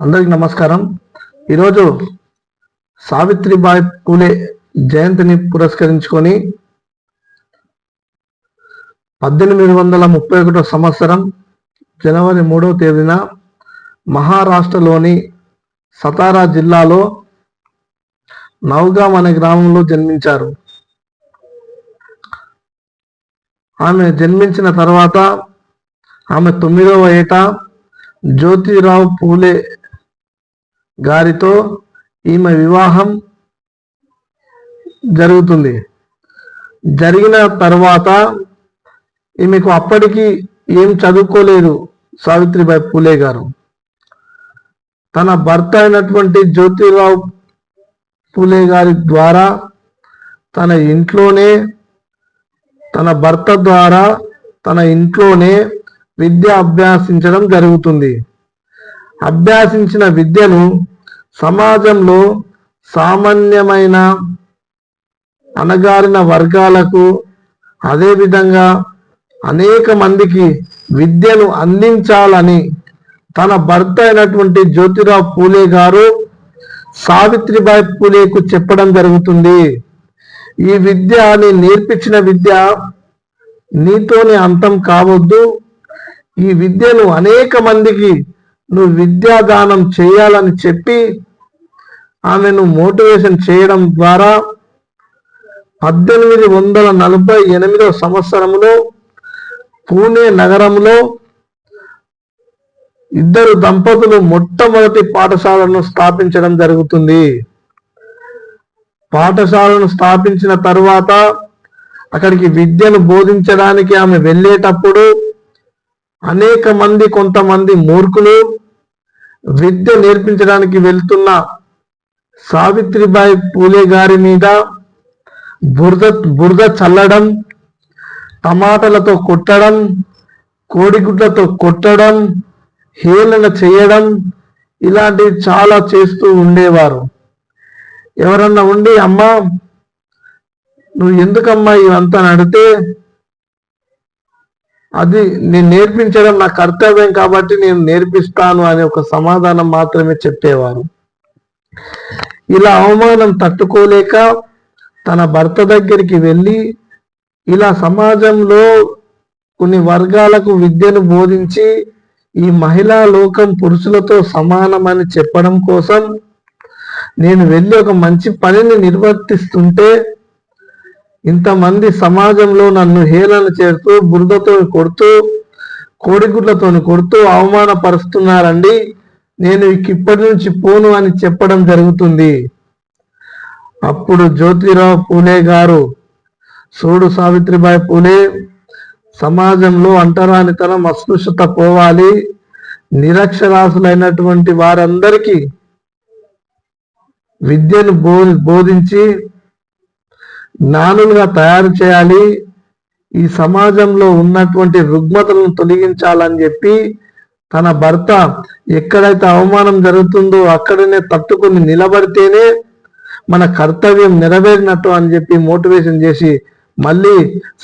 అందరికి నమస్కారం. ఈరోజు సావిత్రిబాయి పూలే జయంతిని పురస్కరించుకొని పద్దెనిమిది వందల ముప్పై ఒకటో సంవత్సరం జనవరి మూడవ తేదీన మహారాష్ట్రలోని సతారా జిల్లాలో నౌగాం అనే గ్రామంలో జన్మించారు. ఆమె జన్మించిన తర్వాత ఆమె తొమ్మిదవ ఏట జ్యోతిరావు పూలే గారితో ఈమె వివాహం జరుగుతుంది. జరిగిన తర్వాత ఈమెకు అప్పటికి ఏం చదువుకోలేదు సావిత్రిబాయి పూలే గారు. తన భర్త అయినటువంటి జ్యోతిరావు పూలే గారి ద్వారా తన ఇంట్లోనే తన భర్త ద్వారా తన ఇంట్లోనే విద్య అభ్యాసించడం జరుగుతుంది. అభ్యాసించిన విద్యను సమాజంలో సామాన్యమైన అణగారిన వర్గాలకు అదేవిధంగా అనేక మందికి విద్యను అందించాలని తన భర్త అయినటువంటి జ్యోతిరావు పూలే గారు సావిత్రిబాయి పూలేకు చెప్పడం జరుగుతుంది. ఈ విద్య నీ నేర్పించిన విద్య నీతోనే అంతం కావద్దు. ఈ విద్యను అనేక మందికి నువ్వు విద్యాదానం చేయాలని చెప్పి ఆమెను మోటివేషన్ చేయడం ద్వారా పద్దెనిమిది వందల నలభై ఎనిమిదవ సంవత్సరంలో పూణే నగరంలో ఇద్దరు దంపతులు మొట్టమొదటి పాఠశాలను స్థాపించడం జరుగుతుంది. పాఠశాలను స్థాపించిన తర్వాత అక్కడికి విద్యను బోధించడానికి ఆమె వెళ్ళేటప్పుడు అనేక మంది కొంతమంది మూర్ఖులు విద్య నేర్పించడానికి వెళ్తున్న సావిత్రిబాయి పూలే గారి మీద బురద బురద చల్లడం టమాటలతో కొట్టడం కోడిగుడ్లతో కొట్టడం హేళన చేయడం ఇలాంటివి చాలా చేస్తూ ఉండేవారు. ఎవరన్నా ఉండి అమ్మా నువ్వు ఎందుకమ్మా ఇవంతా నడితే అది నేను నేర్పించడం నా కర్తవ్యం కాబట్టి నేను నేర్పిస్తాను అనే ఒక సమాధానం మాత్రమే చెప్పేవారు. ఇలా అవమానం తట్టుకోలేక తన భర్త దగ్గరికి వెళ్ళి ఇలా సమాజంలో కొన్ని వర్గాలకు విద్యను బోధించి ఈ మహిళా లోకం పురుషులతో సమానమని చెప్పడం కోసం నేను వెళ్ళి ఒక మంచి పనిని నిర్వర్తిస్తుంటే ఇంతమంది సమాజంలో నన్ను హేళన చేస్తూ బురదతో కొడుతూ కోడిగుడ్లతో కొడుతూ అవమానపరుస్తున్నారండి. నేను ఇప్పటి నుంచి పోను అని చెప్పడం జరుగుతుంది. అప్పుడు జ్యోతిరావు పూలే గారు సోడు సావిత్రిబాయి పూలే సమాజంలో అంటరానితనం అస్పృశ్యత పోవాలి. నిరక్షరాసులైనటువంటి వారందరికీ విద్యను బో బోధించి జ్ఞానులుగా తయారు చేయాలి. ఈ సమాజంలో ఉన్నటువంటి రుగ్మతలను తొలగించాలని చెప్పి తన భర్త ఎక్కడైతే అవమానం జరుగుతుందో అక్కడనే తట్టుకుని నిలబడితేనే మన కర్తవ్యం నెరవేరినట్టు అని చెప్పి మోటివేషన్ చేసి మళ్ళీ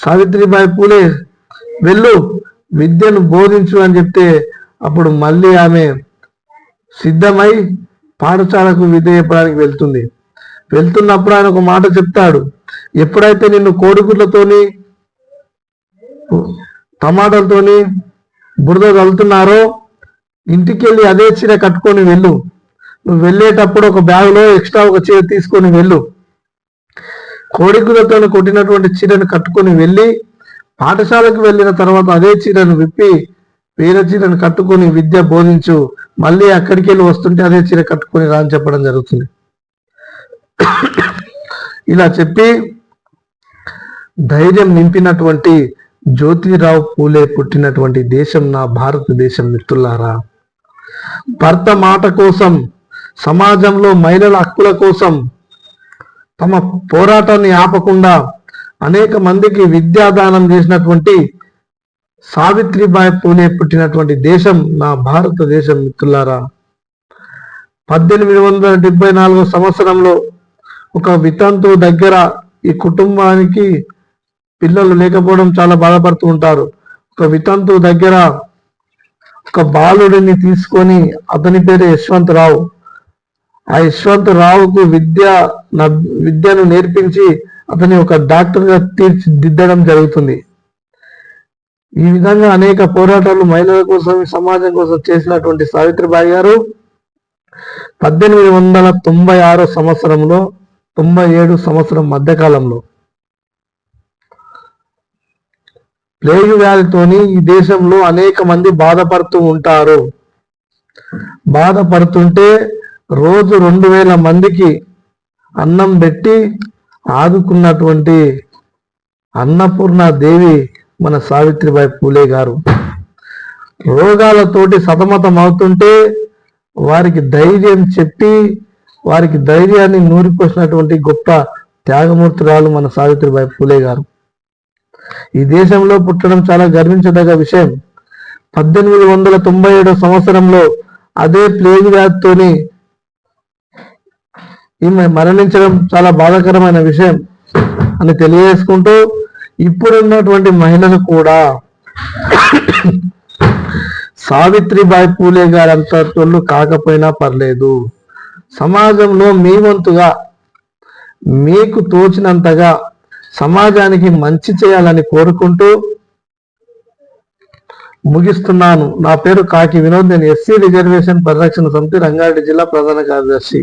సావిత్రిబాయి పూలే వెళ్ళు విద్యను బోధించు అని చెప్తే అప్పుడు మళ్ళీ ఆమె సిద్ధమై పాఠశాలకు విద్య చెప్పడానికి వెళ్తుంది. వెళ్తున్నప్పుడు ఆయన ఒక మాట చెప్తాడు. ఎప్పుడైతే నిన్ను కోడిగుడ్లతోని టమాటాలతోని బురద వెళ్తున్నారో ఇంటికి వెళ్ళి అదే చీర కట్టుకొని వెళ్ళు. నువ్వు వెళ్ళేటప్పుడు ఒక బ్యాగ్లో ఎక్స్ట్రా ఒక చీర తీసుకొని వెళ్ళు. కోడిగుడ్లతో కొట్టినటువంటి చీరను కట్టుకొని వెళ్ళి పాఠశాలకు వెళ్ళిన తర్వాత అదే చీరను విప్పి వేరే చీరను కట్టుకొని విద్య బోధించు. మళ్ళీ అక్కడికి వెళ్ళి వస్తుంటే అదే చీర కట్టుకొని రాని చెప్పడం జరుగుతుంది. ఇలా చెప్పి ధైర్యం నింపినటువంటి జ్యోతిరావు పూలే పుట్టినటువంటి దేశం నా భారతదేశం మిత్రులారా. భర్త మాట కోసం సమాజంలో మహిళల హక్కుల కోసం తమ పోరాటాన్ని ఆపకుండా అనేక మందికి విద్యాదానం చేసినటువంటి సావిత్రిబాయి పూలే పుట్టినటువంటి దేశం నా భారతదేశం మిత్రులారా. పద్దెనిమిది వందల డెబ్బై నాలుగో సంవత్సరంలో ఒక వితంతు దగ్గర ఈ కుటుంబానికి పిల్లలు లేకపోవడం చాలా బాధపడుతూ ఉంటారు. ఒక వితంతు దగ్గర ఒక బాలుడిని తీసుకొని అతని పేరు యశ్వంతరావు. ఆ యశ్వంతరావుకు విద్య న- విద్యను నేర్పించి అతని ఒక డాక్టర్గా తీర్చిదిద్దడం జరుగుతుంది. ఈ విధంగా అనేక పోరాటాలు మహిళల కోసం సమాజం కోసం చేసినటువంటి సావిత్రిబాయి గారు పద్దెనిమిది వందల తొంభై ఆరో సంవత్సరంలో తొంభై ఏడు సంవత్సరం మధ్యకాలంలో ప్లేగ్ వ్యాధితోని ఈ దేశంలో అనేక మంది బాధపడుతూ ఉంటారు. బాధపడుతుంటే రోజు రెండు వేల మందికి అన్నం పెట్టి ఆదుకున్నటువంటి అన్నపూర్ణ దేవి మన సావిత్రిబాయి పూలే గారు. రోగాలతోటి సతమతం అవుతుంటే వారికి ధైర్యం చెప్పి వారికి ధైర్యాన్ని నూరిపోసినటువంటి గొప్ప త్యాగమూర్తురాలు మన సావిత్రిబాయి పూలే గారు. ఈ దేశంలో పుట్టడం చాలా గర్వించదగ్గ విషయం. పద్దెనిమిది వందల తొంభై ఏడో సంవత్సరంలో అదే ప్లేగ్ వ్యాధితోనే ఈమె మరణించడం చాలా బాధాకరమైన విషయం అని తెలియజేసుకుంటూ ఇప్పుడున్నటువంటి మహిళలు కూడా సావిత్రిబాయి పూలే గారు అంతటోళ్ళు కాకపోయినా పర్లేదు. సమాజంలో మీ వంతుగా మీకు తోచినంతగా సమాజానికి మంచి చేయాలని కోరుకుంటూ ముగిస్తున్నాను. నా పేరు కాకి వినోద్. నేను ఎస్సీ రిజర్వేషన్ పరిరక్షణ సమితి రంగారెడ్డి జిల్లా ప్రధాన కార్యదర్శి.